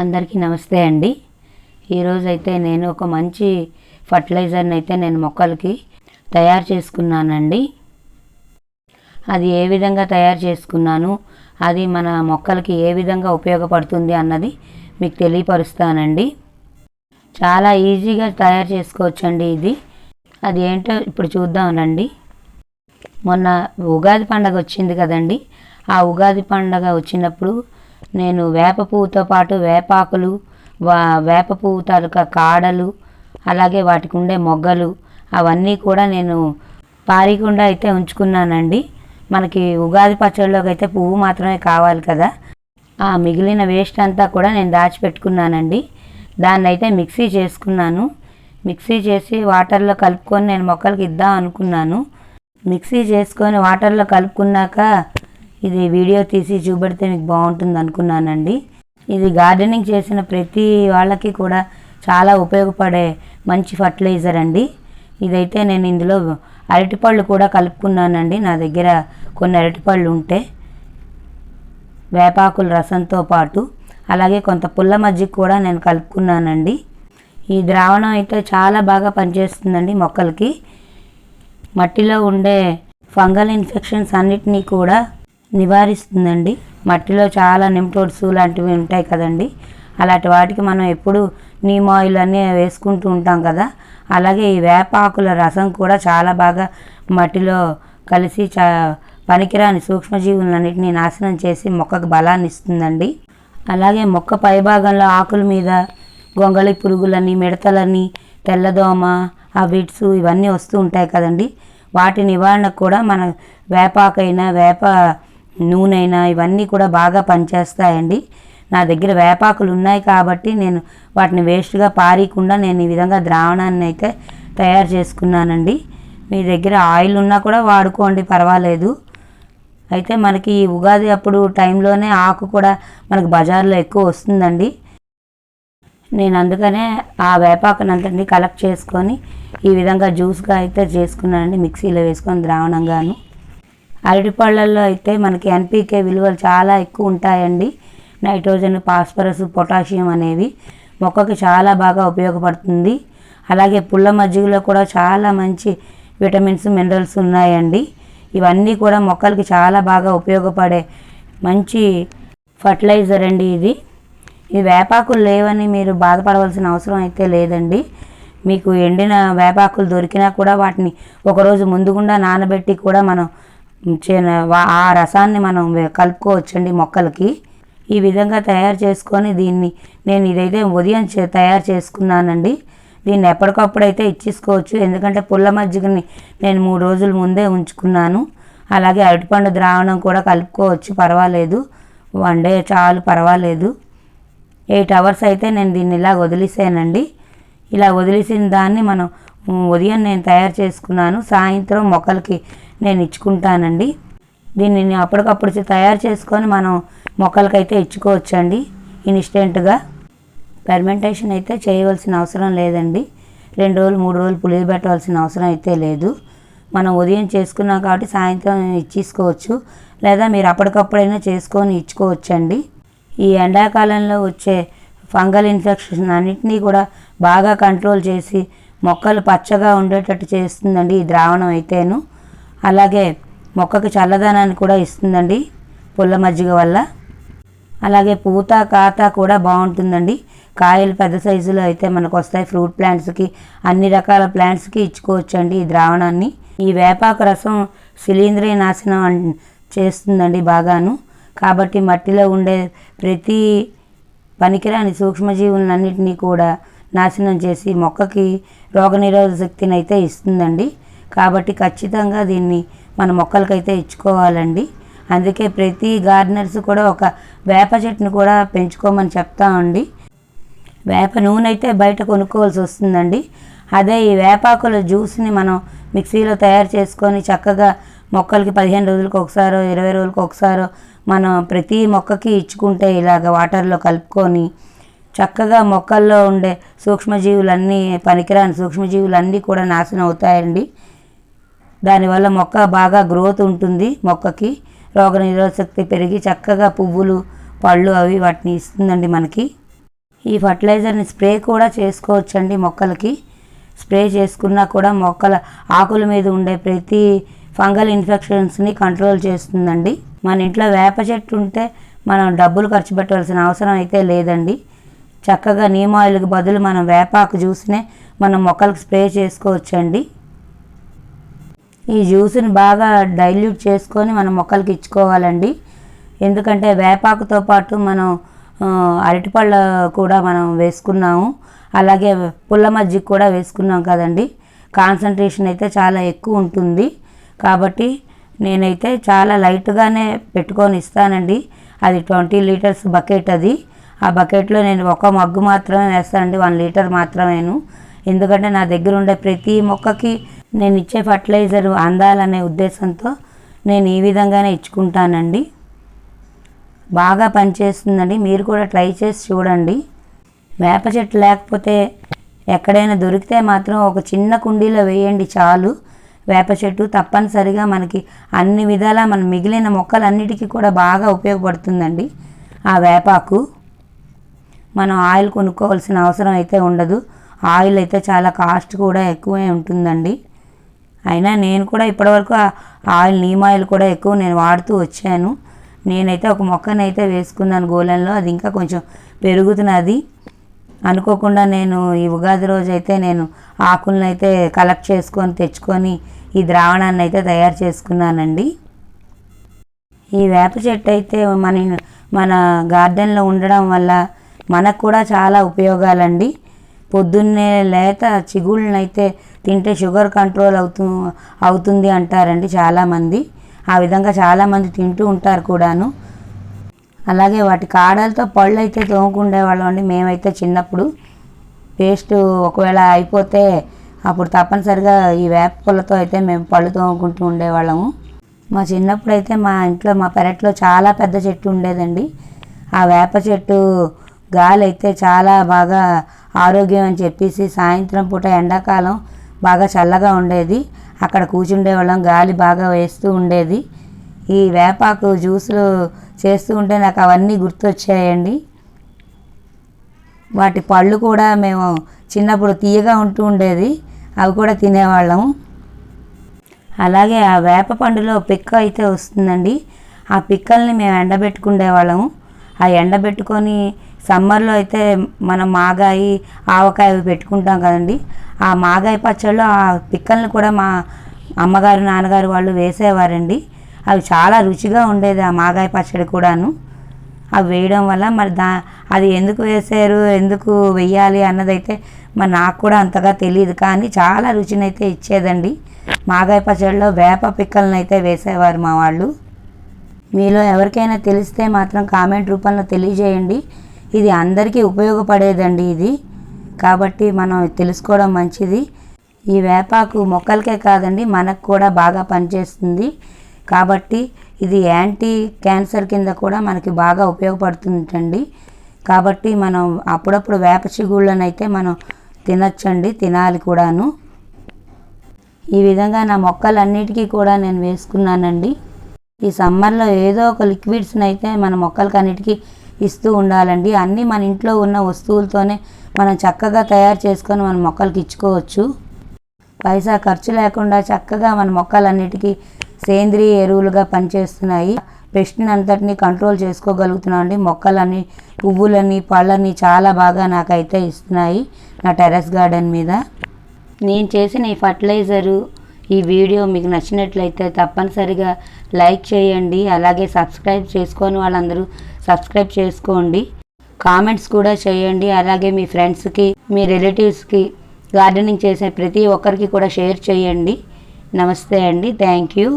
అందరికీ నమస్తే అండి. ఈరోజైతే నేను ఒక మంచి ఫర్టిలైజర్ని అయితే నేను మొక్కలకి తయారు చేసుకున్నానండి. అది ఏ విధంగా తయారు చేసుకున్నాను అది మన మొక్కలకి ఏ విధంగా ఉపయోగపడుతుంది అన్నది మీకు తెలియపరుస్తానండి. చాలా ఈజీగా తయారు చేసుకోవచ్చండి ఇది. అది ఏంటో ఇప్పుడు చూద్దాం రండి. మొన్న ఉగాది పండగ వచ్చింది కదండి. ఆ ఉగాది పండగ వచ్చినప్పుడు నేను వేప పువ్వుతో పాటు వేపాకులు వా వేప పువ్వు తాలూకా కాడలు అలాగే వాటికి ఉండే మొగ్గలు అవన్నీ కూడా నేను పారీకుండా అయితే ఉంచుకున్నానండి. మనకి ఉగాది పచ్చడిలోకి అయితే పువ్వు మాత్రమే కావాలి కదా. ఆ మిగిలిన వేస్ట్ అంతా కూడా నేను దాచిపెట్టుకున్నానండి. దాన్ని అయితే మిక్సీ చేసుకున్నాను. మిక్సీ చేసి వాటర్లో కలుపుకొని నేను మొక్కలకి ఇద్దాం అనుకున్నాను. మిక్సీ చేసుకొని వాటర్లో కలుపుకున్నాక ఇది వీడియో తీసి చూపెడితే మీకు బాగుంటుంది అనుకున్నానండి. ఇది గార్డెనింగ్ చేసిన ప్రతి వాళ్ళకి కూడా చాలా ఉపయోగపడే మంచి ఫర్టిలైజర్ అండి. ఇదైతే నేను ఇందులో అరటిపళ్ళు కూడా కలుపుకున్నానండి. నా దగ్గర కొన్ని అరటిపళ్ళు ఉంటే వేపాకుల రసంతో పాటు అలాగే కొంత పుల్ల మజ్జిగ కూడా నేను కలుపుకున్నానండి. ఈ ద్రావణం అయితే చాలా బాగా పనిచేస్తుందండి మొక్కలకి. మట్టిలో ఉండే ఫంగల్ ఇన్ఫెక్షన్స్ అన్నిటినీ కూడా నివారిస్తుందండి. మట్టిలో చాలా నిమ్టోడ్స్ లాంటివి ఉంటాయి కదండి. అలాంటి వాటికి మనం ఎప్పుడు నీమ్ ఆయిల్ అన్నీ వేసుకుంటూ ఉంటాం కదా. అలాగే ఈ వేపాకుల రసం కూడా చాలా బాగా మట్టిలో కలిసి చా పనికిరాని సూక్ష్మజీవులన్నింటినీ నాశనం చేసి మొక్కకు బలాన్ని ఇస్తుందండి. అలాగే మొక్క పైభాగంలో ఆకుల మీద గొంగళి పురుగులని మిడతలని తెల్లదోమ ఆ బిట్స్ ఇవన్నీ వస్తూ ఉంటాయి కదండి. వాటి నివారణకు కూడా మన వేపాకైనా వేప నూనెనా ఇవన్నీ కూడా బాగా పనిచేస్తాయండి. నా దగ్గర వేపాకులు ఉన్నాయి కాబట్టి నేను వాటిని వేస్ట్గా పారీకుండా నేను ఈ విధంగా ద్రావణాన్ని అయితే తయారు చేసుకున్నానండి. మీ దగ్గర ఆయిల్ ఉన్నా కూడా వాడుకోండి పర్వాలేదు. అయితే మనకి ఈ ఉగాది అప్పుడు టైంలోనే ఆకు కూడా మనకు బజార్లో ఎక్కువ వస్తుందండి. నేను అందుకనే ఆ వేపాకునంతటిని కలెక్ట్ చేసుకొని ఈ విధంగా జ్యూస్గా అయితే చేసుకున్నానండి మిక్సీలో వేసుకొని ద్రావణంగాను. అరటిపళ్ళల్లో అయితే మనకి ఎన్పీకే విలువలు చాలా ఎక్కువ ఉంటాయండి. నైట్రోజన్ ఫాస్ఫరస్ పొటాషియం అనేవి మొక్కకు చాలా బాగా ఉపయోగపడుతుంది. అలాగే పుల్ల మజ్జిగలో కూడా చాలా మంచి విటమిన్స్ మినరల్స్ ఉన్నాయండి. ఇవన్నీ కూడా మొక్కలకి చాలా బాగా ఉపయోగపడే మంచి ఫర్టిలైజర్ అండి ఇది. ఈ వేపాకులు లేవని మీరు బాధపడవలసిన అవసరం అయితే లేదండి. మీకు ఎండిన వేపాకులు దొరికినా కూడా వాటిని ఒకరోజు ముందుగుండా నానబెట్టి కూడా మనం ఆ రసాన్ని మనం కలుపుకోవచ్చండి మొక్కలకి. ఈ విధంగా తయారు చేసుకొని దీన్ని నేను ఇదైతే ఉదయం తయారు చేసుకున్నానండి. దీన్ని ఎప్పటికప్పుడు అయితే ఇచ్చేసుకోవచ్చు. ఎందుకంటే పుల్ల మజ్జిగని నేను మూడు రోజుల ముందే ఉంచుకున్నాను. అలాగే అరటిపండు ద్రావణం కూడా కలుపుకోవచ్చు. పర్వాలేదు. వన్ డే చాలు పర్వాలేదు. ఎయిట్ అవర్స్ అయితే నేను దీన్ని ఇలా వదిలేసానండి. ఇలా వదిలేసిన దాన్ని మనం ఉదయం నేను తయారు చేసుకున్నాను సాయంత్రం మొక్కలకి నేను ఇచ్చుకుంటానండి. దీన్ని అప్పటికప్పుడు తయారు చేసుకొని మనం మొక్కలకైతే ఇచ్చుకోవచ్చండి ఇన్స్టెంట్గా. ఫెర్మెంటేషన్ అయితే చేయవలసిన అవసరం లేదండి. రెండు రోజులు మూడు రోజులు పులియబెట్టవలసిన అవసరం అయితే లేదు. మనం ఉదయం చేసుకున్నాం కాబట్టి సాయంత్రం ఇచ్చేసుకోవచ్చు లేదా మీరు అప్పటికప్పుడైనా చేసుకొని ఇచ్చుకోవచ్చండి. ఈ ఎండాకాలంలో వచ్చే ఫంగల్ ఇన్ఫెక్షన్ అన్నింటినీ కూడా బాగా కంట్రోల్ చేసి మొక్కలు పచ్చగా ఉండేటట్టు చేస్తుందండి ఈ ద్రావణం అయితేను. అలాగే మొక్కకు చల్లదనాన్ని కూడా ఇస్తుందండి పుల్ల మజ్జిగ వల్ల. అలాగే పూత కాత కూడా బాగుంటుందండి. కాయలు పెద్ద సైజులో అయితే మనకు వస్తాయి ఫ్రూట్ ప్లాంట్స్కి అన్ని రకాల ప్లాంట్స్కి ఇచ్చుకోవచ్చండి ఈ ద్రావణాన్ని. ఈ వేపాకు రసం శిలీంద్రియ నాశనం చేస్తుందండి బాగాను. కాబట్టి మట్టిలో ఉండే ప్రతి పనికిరాని సూక్ష్మజీవులన్నింటినీ కూడా నాశనం చేసి మొక్కకి రోగనిరోధక శక్తిని అయితే ఇస్తుందండి. కాబట్టి ఖచ్చితంగా దీన్ని మన మొక్కలకైతే ఇచ్చుకోవాలండి. అందుకే ప్రతి గార్డెనర్స్ కూడా ఒక వేప చెట్టును కూడా పెంచుకోమని చెప్తామండి వేప నూనె అయితే బయట కొనుక్కోవాల్సి వస్తుందండి. అదే ఈ వేపాకుల జ్యూస్ని మనం మిక్సీలో తయారు చేసుకొని చక్కగా మొక్కలకి పదిహేను రోజులకు ఒకసారో ఇరవై రోజులకు ఒకసారో మనం ప్రతి మొక్కకి ఇచ్చుకుంటే ఇలాగ వాటర్లో కలుపుకొని చక్కగా మొక్కల్లో ఉండే సూక్ష్మజీవులన్నీ పనికిరాని సూక్ష్మజీవులన్నీ కూడా నాశనం అవుతాయండి. దానివల్ల మొక్క బాగా గ్రోత్ ఉంటుంది మొక్కకి. రోగ శక్తి పెరిగి చక్కగా పువ్వులు పళ్ళు అవి వాటిని ఇస్తుందండి మనకి. ఈ ఫర్టిలైజర్ని స్ప్రే కూడా చేసుకోవచ్చండి మొక్కలకి. స్ప్రే చేసుకున్నా కూడా మొక్కల ఆకుల మీద ఉండే ప్రతి ఫంగల్ ఇన్ఫెక్షన్స్ని కంట్రోల్ చేస్తుందండి. మన ఇంట్లో వేప చెట్టు ఉంటే మనం డబ్బులు ఖర్చు పెట్టవలసిన అవసరం అయితే లేదండి. చక్కగా నీమ్ ఆయిల్కి బదులు మనం వేపాకు జ్యూస్నే మనం మొక్కలకు స్ప్రే చేసుకోవచ్చండి. ఈ జ్యూస్ని బాగా డైల్యూట్ చేసుకొని మనం మొక్కలకి ఇచ్చుకోవాలండి. ఎందుకంటే వేపాకుతో పాటు మనం అరటిపళ్ళ కూడా మనం వేసుకున్నాము. అలాగే పుల్ల మజ్జిగ కూడా వేసుకున్నాం కదండి. కాన్సన్ట్రేషన్ అయితే చాలా ఎక్కువ ఉంటుంది. కాబట్టి నేనైతే చాలా లైట్గానే పెట్టుకొని ఇస్తానండి. అది ట్వంటీ లీటర్స్ బకెట్ అది. ఆ బకెట్లో నేను ఒక మగ్గు మాత్రమే వేస్తానండి వన్ లీటర్ మాత్రమేను. ఎందుకంటే నా దగ్గర ఉండే ప్రతి మొక్కకి నేను ఇచ్చే ఫర్టిలైజర్ అందాలనే ఉద్దేశంతో నేను ఈ విధంగానే ఇచ్చుకుంటానండి. బాగా పనిచేస్తుందండి. మీరు కూడా ట్రై చేసి చూడండి. వేప చెట్టు లేకపోతే ఎక్కడైనా దొరికితే మాత్రం ఒక చిన్న కుండీలో వేయండి చాలు. వేప చెట్టు తప్పనిసరిగా మనకి అన్ని విధాలా మన మిగిలిన మొక్కలన్నిటికీ కూడా బాగా ఉపయోగపడుతుందండి. ఆ వేపాకు మనం ఆయిల్ కొనుక్కోవాల్సిన అవసరం అయితే ఉండదు. ఆయిల్ అయితే చాలా కాస్ట్ కూడా ఎక్కువే ఉంటుందండి. అయినా నేను కూడా ఇప్పటివరకు ఆయిల్ నీమ్ ఆయిల్ కూడా ఎక్కువ నేను వాడుతూ వచ్చాను. నేనైతే ఒక మొక్కనైతే వేసుకున్నాను గోలంలో అది ఇంకా కొంచెం పెరుగుతున్నది. అనుకోకుండా నేను ఈ ఉగాది రోజు అయితే నేను ఆకులను అయితే కలెక్ట్ చేసుకొని తెచ్చుకొని ఈ ద్రావణాన్ని అయితే తయారు చేసుకున్నానండి. ఈ వేప చెట్టు అయితే మన మన గార్డెన్లో ఉండడం వల్ల మనకు కూడా చాలా ఉపయోగాలండి. పొద్దున్నే లేత చిగుళ్ళనైతే తింటే షుగర్ కంట్రోల్ అవుతూ అవుతుంది అంటారండి చాలామంది. ఆ విధంగా చాలామంది తింటూ ఉంటారు కూడాను. అలాగే వాటి కాడలతో పళ్ళు అయితే తోముకుండేవాళ్ళం అండి. మేమైతే చిన్నప్పుడు పేస్ట్ ఒకవేళ అయిపోతే అప్పుడు తప్పనిసరిగా ఈ వేప పుల్లతో అయితే మేము పళ్ళు తోముకుంటూ ఉండేవాళ్ళము. మా చిన్నప్పుడు అయితే మా ఇంట్లో మా పెరట్లో చాలా పెద్ద చెట్టు ఉండేదండి. ఆ వేప చెట్టు గాలి అయితే చాలా బాగా ఆరోగ్యం అని చెప్పేసి సాయంత్రం పూట ఎండాకాలం బాగా చల్లగా ఉండేది. అక్కడ కూర్చుండేవాళ్ళం గాలి బాగా వేస్తూ ఉండేది. ఈ వేపాకు జ్యూసులు చేస్తూ ఉంటే నాకు అవన్నీ గుర్తొచ్చాయండి. వాటి పళ్ళు కూడా మేము చిన్నప్పుడు తీయగా ఉంటూ ఉండేది. అవి కూడా తినేవాళ్ళము అలాగే ఆ వేప పండులో పిక్క అయితే వస్తుందండి. ఆ పిక్కల్ని మేము ఎండబెట్టుకునేవాళ్ళము ఆ ఎండబెట్టుకొని సమ్మర్లో అయితే మనం మాగాయి ఆవకాయ అవి పెట్టుకుంటాం కదండి. ఆ మాగాయ పచ్చళ్ళు ఆ పిక్కల్ని కూడా మా అమ్మగారు నాన్నగారు వాళ్ళు వేసేవారండి. అవి చాలా రుచిగా ఉండేది ఆ మాగాయ పచ్చడి కూడాను. అవి వేయడం వల్ల మరి దా అది ఎందుకు వేసారు ఎందుకు వెయ్యాలి అన్నదైతే మరి నాకు కూడా అంతగా తెలియదు కానీ చాలా రుచినైతే ఇచ్చేదండి. మాగాయ పచ్చడిలో వేప పిక్కలను అయితే వేసేవారు మా వాళ్ళు. మీలో ఎవరికైనా తెలిస్తే మాత్రం కామెంట్ రూపంలో తెలియజేయండి. ఇది అందరికీ ఉపయోగపడేదండి ఇది. కాబట్టి మనం తెలుసుకోవడం మంచిది. ఈ వేపాకు మొక్కలకే కాదండి మనకు కూడా బాగా పనిచేస్తుంది. కాబట్టి ఇది యాంటీ క్యాన్సర్ కింద కూడా మనకి బాగా ఉపయోగపడుతుందండి. కాబట్టి మనం అప్పుడప్పుడు వేప చిగుళ్ళను అయితే మనం తినచ్చండి తినాలి కూడాను. ఈ విధంగా నా మొక్కలన్నిటికీ కూడా నేను వేసుకున్నానండి. ఈ సమ్మర్లో ఏదో ఒక లిక్విడ్స్ని అయితే మన మొక్కలకి అన్నిటికీ ఇస్తూ ఉండాలండి. అన్నీ మన ఇంట్లో ఉన్న వస్తువులతోనే మనం చక్కగా తయారు చేసుకొని మన మొక్కలకి ఇచ్చుకోవచ్చు. పైసా ఖర్చు లేకుండా చక్కగా మన మొక్కలన్నిటికీ సేంద్రియ ఎరువులుగా పనిచేస్తున్నాయి. పెస్ట్ని అంతటిని కంట్రోల్ చేసుకోగలుగుతున్నాం అండి మొక్కలని పువ్వులని పళ్ళని చాలా బాగా నాకైతే ఇస్తున్నాయి నా టెర్రస్ గార్డెన్ మీద. నేను చేసిన ఈ ఫర్టిలైజరు ఈ వీడియో మీకు నచ్చినట్లయితే తప్పనిసరిగా లైక్ చేయండి. అలాగే సబ్స్క్రైబ్ చేసుకొని వాళ్ళందరూ సబ్స్క్రైబ్ చేసుకోండి. కామెంట్స్ కూడా చేయండి. అలాగే మీ ఫ్రెండ్స్కి మీ రిలేటివ్స్కి గార్డెనింగ్ చేసే ప్రతి ఒక్కరికి కూడా షేర్ చేయండి. నమస్తే అండి. Thank you